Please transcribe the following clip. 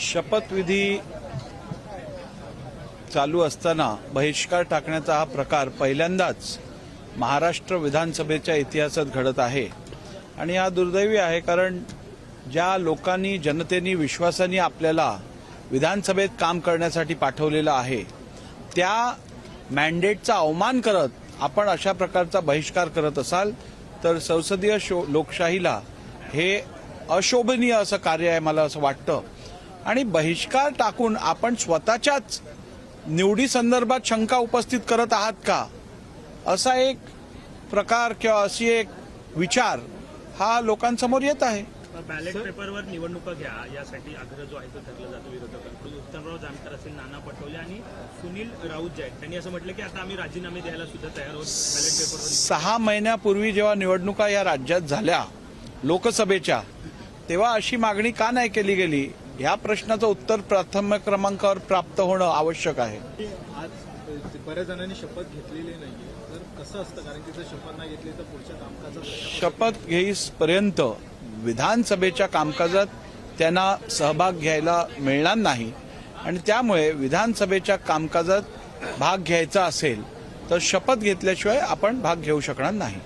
शपथविधी चालू असताना बहिष्कार टाकण्याचा हा प्रकार पहिल्यांदाच महाराष्ट्र विधानसभेच्या इतिहासात घडत आहे. आणि हा दुर्दैवी आहे कारण ज्या लोकांनी जनतेनी विश्वासाने आपल्याला विधानसभेत काम करण्यासाठी पाठवलेलं आहे त्या मॅन्डेटचा अवमान करत आपण अशा प्रकारचा बहिष्कार करत असाल तर संसदीय शो लोकशाहीला हे अशोभनीय असं कार्य आहे मला असं वाटतं. आणि बहिष्कार टाकून आपण स्वतःच्याच निवडी संदर्भात शंका उपस्थित करत आहात का? असा एक प्रकार किंवा अशी एक विचार हा लोकांसमोर येत आहे. बॅलेट पेपरवर निवडणुका घ्या यासाठी आग्रह जो आहे तो धरला जातो विरोधकांकडून उत्तमराव जानकर असेल नाना पटोले आणि सुनील राऊत जे आहेत त्यांनी असं म्हटलं की आता आम्ही राजीनामे द्यायला सुद्धा तयार आहोत. बॅलेट पेपरवर सहा महिन्यापूर्वी जेव्हा निवडणुका या राज्यात झाल्या लोकसभेच्या तेव्हा अशी मागणी का नाही केली गेली? या प्रश्नाचं उत्तर प्राथमिक क्रमांकावर प्राप्त होणं आवश्यक आहे. आज बऱ्याच जणांनी शपथ घेतलेली नाहीये. तर कसं असतं? कारण की जर शपथ नाही घेतली तर पुढच्या कामकाजात शपथ घेईसपर्यंत विधानसभेच्या कामकाजात त्यांना सहभाग घ्यायला मिळणार नाही. आणि त्यामुळे विधानसभेच्या कामकाजात भाग घ्यायचा असेल तर शपथ घेतल्याशिवाय आपण भाग घेऊ शकणार नाही.